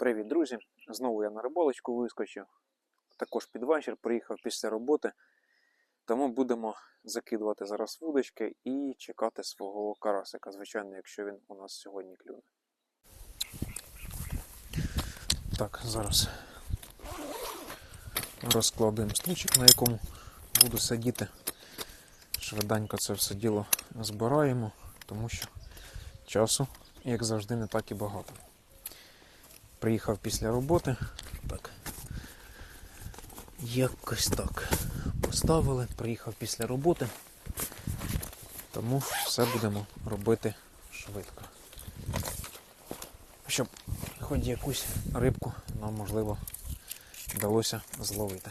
Привіт, друзі! Знову я на рибалочку вискочив. Також під вечір приїхав після роботи. Тому будемо закидувати зараз вудочки і чекати свого карасика, звичайно, якщо він у нас сьогодні клюне. Так, зараз розкладуємо стульчик, на якому буду сидіти. Швиденько це все діло збираємо, тому що часу, як завжди, не так і багато. Приїхав після роботи. Так. Якось так. Поставили, приїхав після роботи. Тому все будемо робити швидко. Щоб хоч якусь рибку нам можливо вдалося зловити.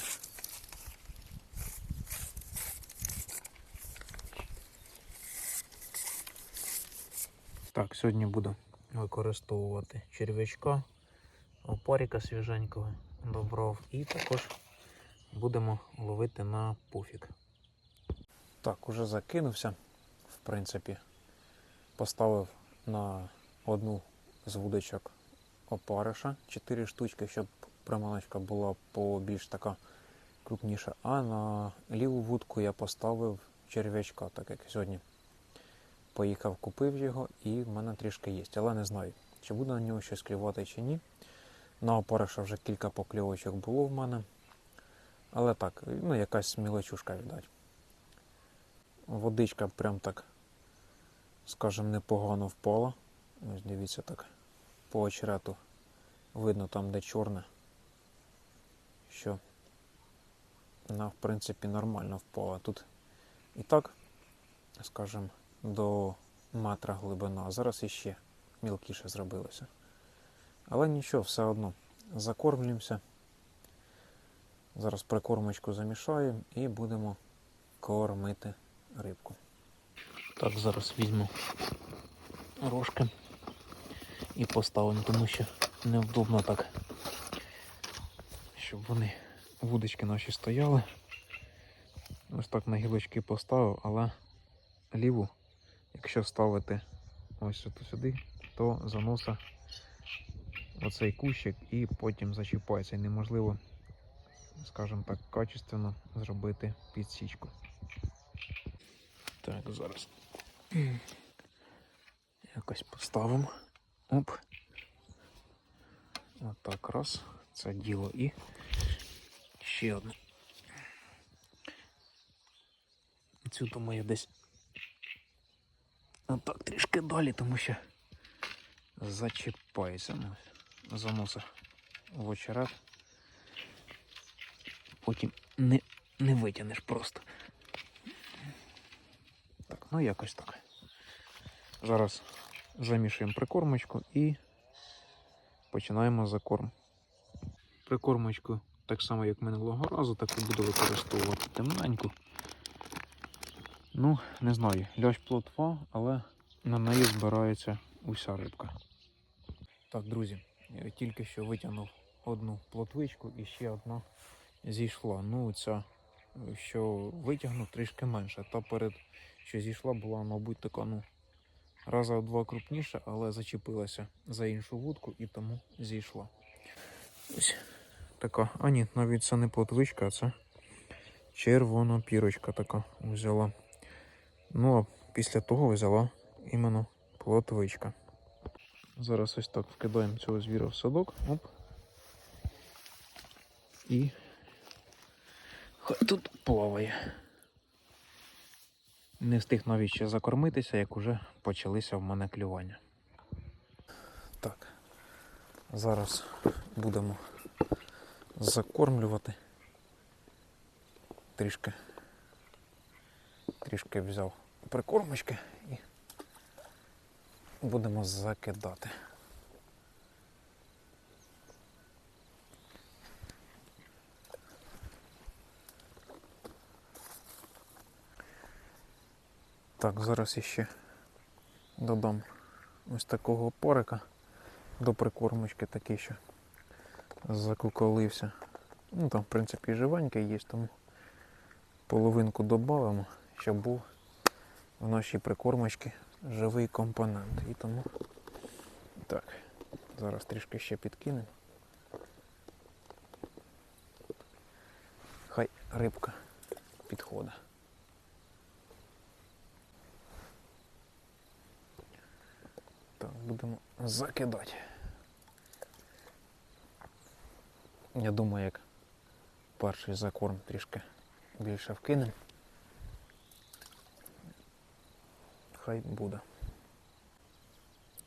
Так, сьогодні буду використовувати черв'ячка, опаріка свіженького добров і також будемо ловити на пуфік. Так, уже закинувся, в принципі, поставив на одну з вудочок опариша 4 штучки, щоб приманочка була побільш така крупніша. А на ліву вудку я поставив черв'ячка, так як сьогодні поїхав, купив його і в мене трішки є. Але не знаю, чи буде на нього щось клювати чи ні. На опариша вже кілька покльовочок було в мене. Але так, ну якась мілочушка віддать. Водичка прям так, скажем, непогано впала. Ось дивіться так. По очерету видно там, де чорне, що вона, в принципі, нормально впала. Тут і так, скажем, до метра глибина, зараз іще мілкіше зробилося. Але нічого, все одно закормлюємося. Зараз прикормочку замішаємо і будемо кормити рибку. Так, зараз візьму рожки і поставимо, тому що невдобно так, щоб вони вудочки наші стояли. Ось так на гілочки поставив, але ліву, якщо ставити ось сюди то заноса оцей кущик і потім зачіпається. І неможливо, скажімо так, качественно зробити підсічку. Так, зараз якось поставимо. Оп. Отак раз. Це діло і ще одне. Цю тому я десь отак трішки далі, тому що зачіпається. Заноса в очерет. Потім не, не витягнеш просто. Так, ну якось так. Зараз замішуємо прикормочку і починаємо закорм. Прикормочку, так само як минулого разу, так і буду використовувати темненьку. Ну, не знаю, лящ плотва, але на неї збирається уся рибка. Так, друзі, тільки що витягнув одну плотвичку і ще одна зійшла. Ну, ця, що витягнув, трішки менше. Та перед, що зійшла, була, мабуть, така, ну, раза в два крупніша, але зачепилася за іншу вудку і тому зійшла. Ось така. А ні, навіть це не плотвичка, а це червона пірочка така взяла. Ну, а після того взяла іменно плотвичка. Зараз ось так вкидаємо цього звіра в садок. Оп. І хай тут плаває. Не встиг навіть ще закормитися, як уже почалися в мене клювання. Так, зараз будемо закормлювати. Трішки, трішки взяв прикормочки будемо закидати. Так, зараз іще додам ось такого опорика до прикормочки такий, що закуколився. Ну там, в принципі, живенький є, тому половинку додамо, щоб був в нашій прикормочці живий компонент. І тому так, Зараз трішки ще підкинемо. Хай рибка підходить. Так, будемо закидати. Я думаю, як перший закорм трішки більше вкинемо. Хай буде.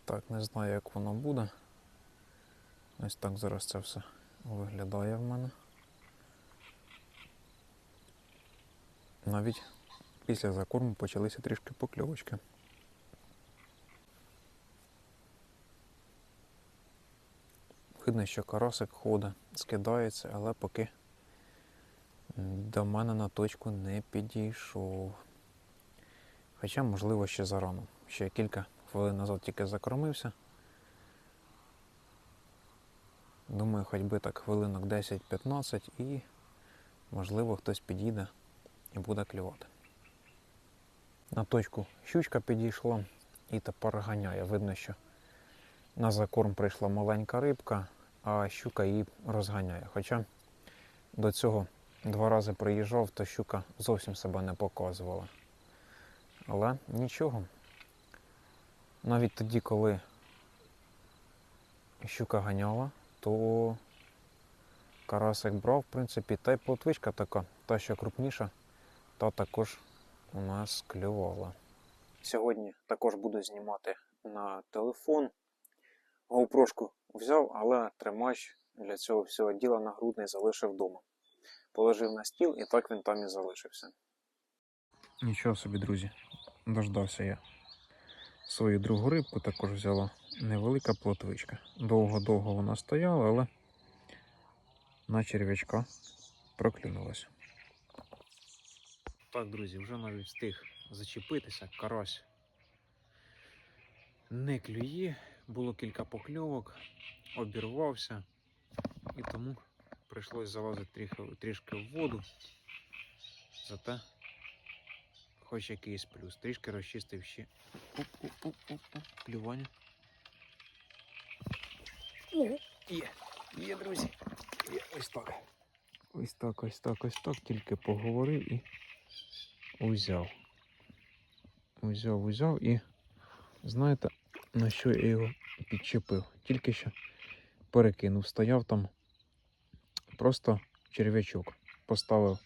Так, не знаю, як воно буде. Ось так зараз це все виглядає в мене. Навіть після закорму почалися трішки покльовочки. Видно, що карасик ходить, скидається, але поки до мене на точку не підійшов. Хоча, можливо, ще зарано. Ще кілька хвилин назад тільки закормився. Думаю, хоч би так хвилинок 10-15 і можливо хтось підійде і буде клювати. На точку щучка підійшла і тепер ганяє. Видно, що на закорм прийшла маленька рибка, а щука її розганяє. Хоча до цього два рази приїжджав, то щука зовсім себе не показувала. Але нічого. Навіть тоді, коли щука ганяла, то карасик брав, в принципі, та й плотвичка така, та що крупніша, та також у нас клювала. Сьогодні також буду знімати на телефон. GoPro взяв, але тримач для цього всього діла нагрудний залишив вдома. Положив на стіл і так він там і залишився. Нічого собі, друзі, дождався я. Свою другу рибку також взяла невелика плотвичка. Довго-довго вона стояла, але на черв'ячка проклюнулася. Так, друзі, вже навіть встиг зачепитися, карась не клює, було кілька покльовок, обірвався, і тому прийшлось залазити трішки в воду. Зате хоч якийсь плюс. Трішки розчистив ще. Ого, є, є, друзі. Є, ось так. Ось так, ось так, ось так. Тільки поговорив і узяв. Узяв, узяв і знаєте, на що я його підчепив? Тільки що перекинув, стояв там просто черв'ячок. Поставив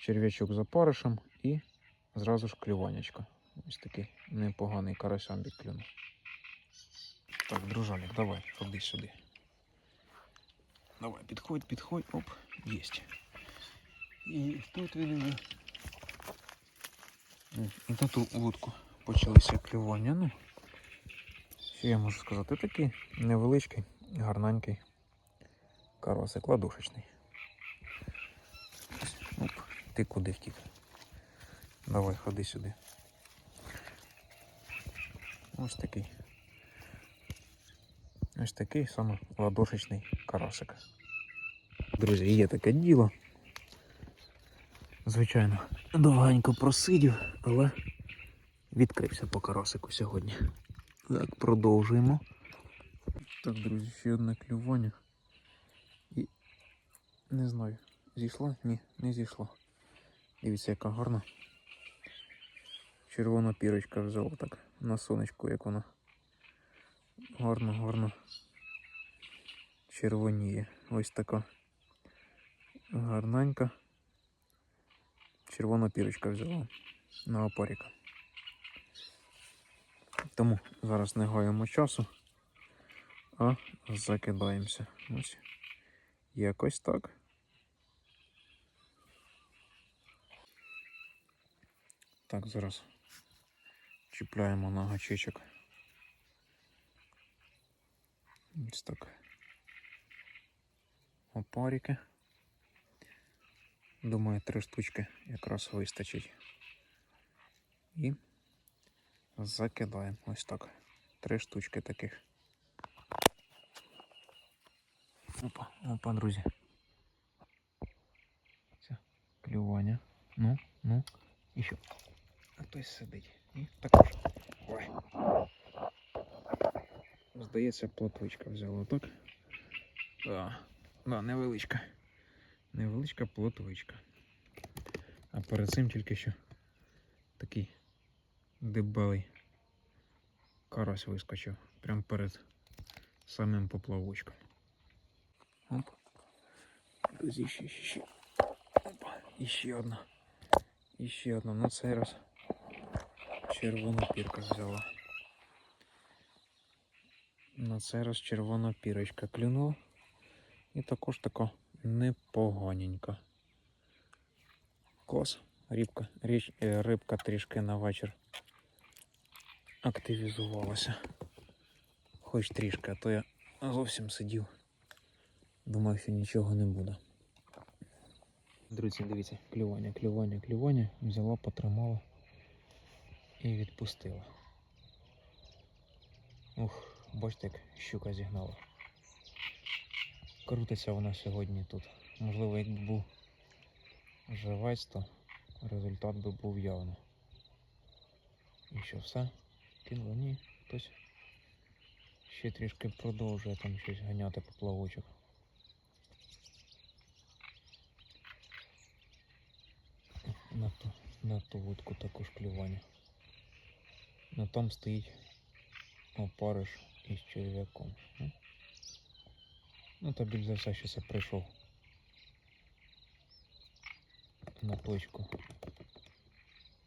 черв'ячок за паришем зразу ж клюванячко. Ось такий непоганий карасям відклюнув. Так, дружалік, давай, ходи сюди. Давай, підходь, підходь, оп, єсть. І тут він І на ту лодку почалися клювання. Ну, що я можу сказати? Такий невеличкий, гарненький карасик, ладушечний. Оп, ти куди втік? Давай, ходи сюди. Ось такий. Ось такий саме ладошечний карасик. Друзі, є таке діло. Звичайно, довгенько просидів, але відкрився по карасику сьогодні. Так, продовжуємо. Так, друзі, ще одне клювання. І не знаю, зійшла? Ні, не зійшла. Дивіться, яка гарна. Червона пірочка взяла так на сонечку, як вона. Гарно, гарно червоніє. Ось така гарненька. Червона пірочка взяла на опаріка. Тому зараз не гаємо часу, а закидаємося. Ось якось так. Так, зараз чіпляємо на гачечок. Ось так. Опарики. Думаю, три штучки якраз вистачить. І закидаємо ось так. Три штучки таких. Опа, опа, друзі. Все, клювання. Ну, ну, і що? А хтось сидить. Також. Ой. здається, плотвичка взяла, так? Да. Да, невеличка. Невеличка плотвичка. А перед цим тільки що такий дебелий карась вискочив. Прямо перед самим поплавочком. Оп. Друзі, ще, ще, ще. Опа. І ще одна. І ще одна. На цей раз червона пірка взяла. На цей раз червона пірочка клюнула. І також така непоганенька. Клас. Рибка, річ, е, рибка трішки на вечір активізувалася. Хоч трішки, а то я зовсім сидів. Думав, що нічого не буде. Друзі, дивіться, клювання, клювання, клювання. Взяла, потримала і відпустила. Ух, бачите, як щука зігнала. Крутиться вона сьогодні тут. Можливо, якби був живець, то результат би був явно. І що, все? Кинула? Ні, хтось ще трішки продовжує там щось ганяти поплавочок. На ту, на ту вудку також клювання. Ну там стоїть опариш із черв'яком. Ну, Ну, та більш за все, що це прийшов на точку.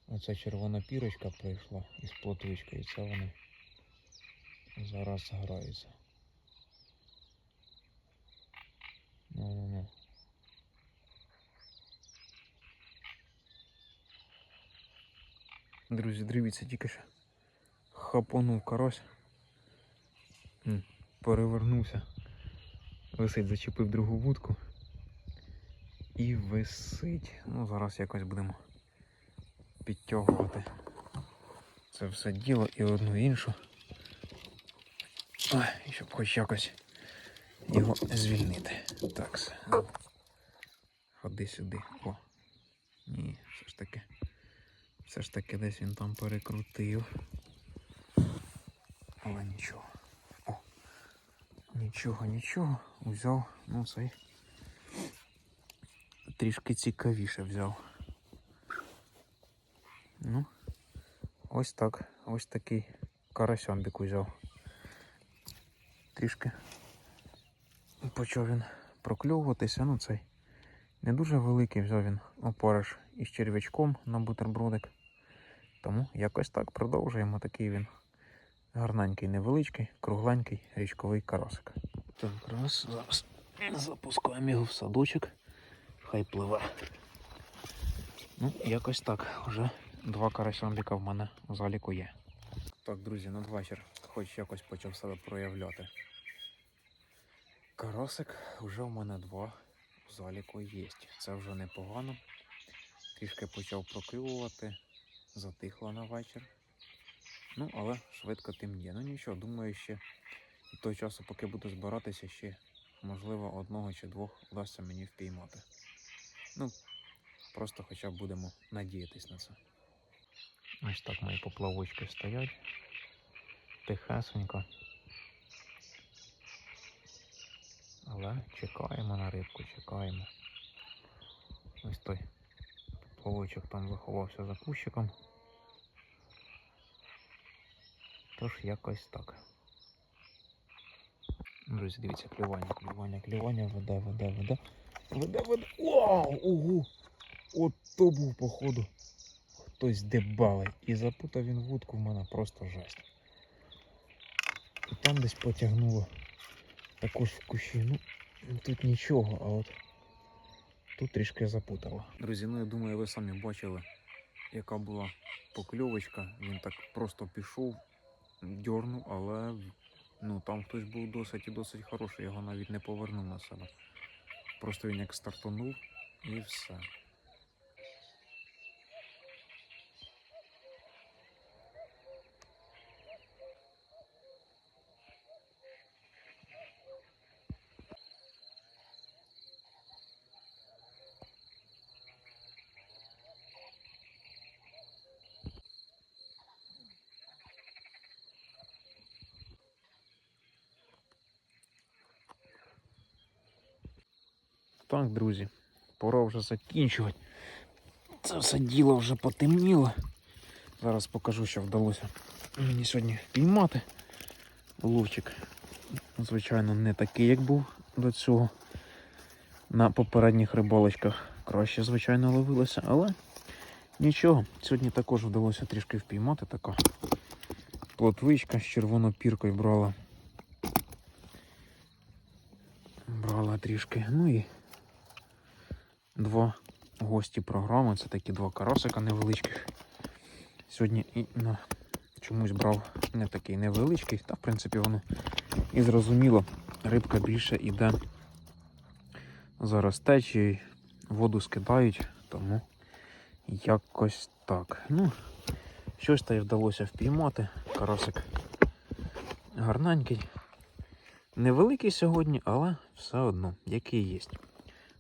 Оця червона пірочка прийшла із плотвичкою, і це вони зараз граються. Ну-ну-ну. Друзі, дивіться, тільки що хапонув карась. Перевернувся. Висить, зачепив другу вудку. І висить. Ну, зараз якось будемо підтягувати це все діло і одну іншу. Ой, щоб хоч якось його звільнити. Так. Ходи сюди. О. Ні, все ж таки. Все ж таки десь він там перекрутив. Але нічого. О. Нічого, нічого. Взяв, ну цей. Трішки цікавіше взяв. Ну, ось так. Ось такий карасьомбік взяв. Трішки почав він прокльовуватися. Ну цей не дуже великий взяв він опариш із черв'ячком на бутербродик. Тому якось так продовжуємо. Такий він гарненький, невеличкий, кругленький річковий карасик. Так, раз, зараз запускаємо його в садочок. Хай пливе. Ну, якось так. Вже два карасьомбіка в мене в заліку є. Так, друзі, надвечір хоч якось почав себе проявляти. Карасик вже в мене два в заліку є. Це вже непогано. Трішки почав проклювати, затихло на вечір. Ну, але швидко темніє. Ну нічого, думаю, ще до того часу, поки буду збиратися, ще можливо одного чи двох вдасться мені впіймати. Ну, просто хоча б будемо надіятись на це. Ось так мої поплавочки стоять. Тихесенько. Але чекаємо на рибку, чекаємо. Ось той поплавочок там заховався за кущиком. Тож якось так. Друзі, дивіться, клювання, клювання, клювання, веде, веде, веде. Веде, веде. Вау! Ого! От то був, походу, хтось дебалий. І запутав він вудку в мене просто жесть. І там десь потягнуло. Також в кущі. Ну, тут нічого, а от тут трішки запутало. Друзі, ну я думаю, ви самі бачили, яка була покльовочка. Він так просто пішов, дьорнув, але ну, там хтось був досить і досить хороший, його навіть не повернув на себе. Просто він як стартанув і все. Так, друзі, пора вже закінчувати. Це все діло вже потемніло. Зараз покажу, що вдалося мені сьогодні піймати. Ловчик, звичайно, не такий, як був до цього. На попередніх рибалочках краще, звичайно, ловилося, але нічого. Сьогодні також вдалося трішки впіймати така плотвичка з червонопіркою брала. Брала трішки. Ну і два гості програми. Це такі два карасика невеличких. Сьогодні і на чомусь брав не такий невеличкий, та в принципі воно і зрозуміло, рибка більше іде зараз течією, воду скидають, тому якось так. Ну, щось та й вдалося впіймати. Карасик гарненький. Невеликий сьогодні, але все одно, який є.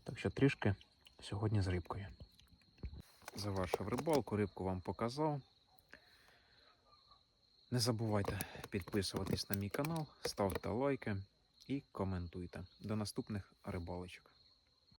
Так що трішки сьогодні з рибкою. Завершив рибалку, рибку вам показав. Не забувайте підписуватись на мій канал, ставте лайки і коментуйте. До наступних рибалочок.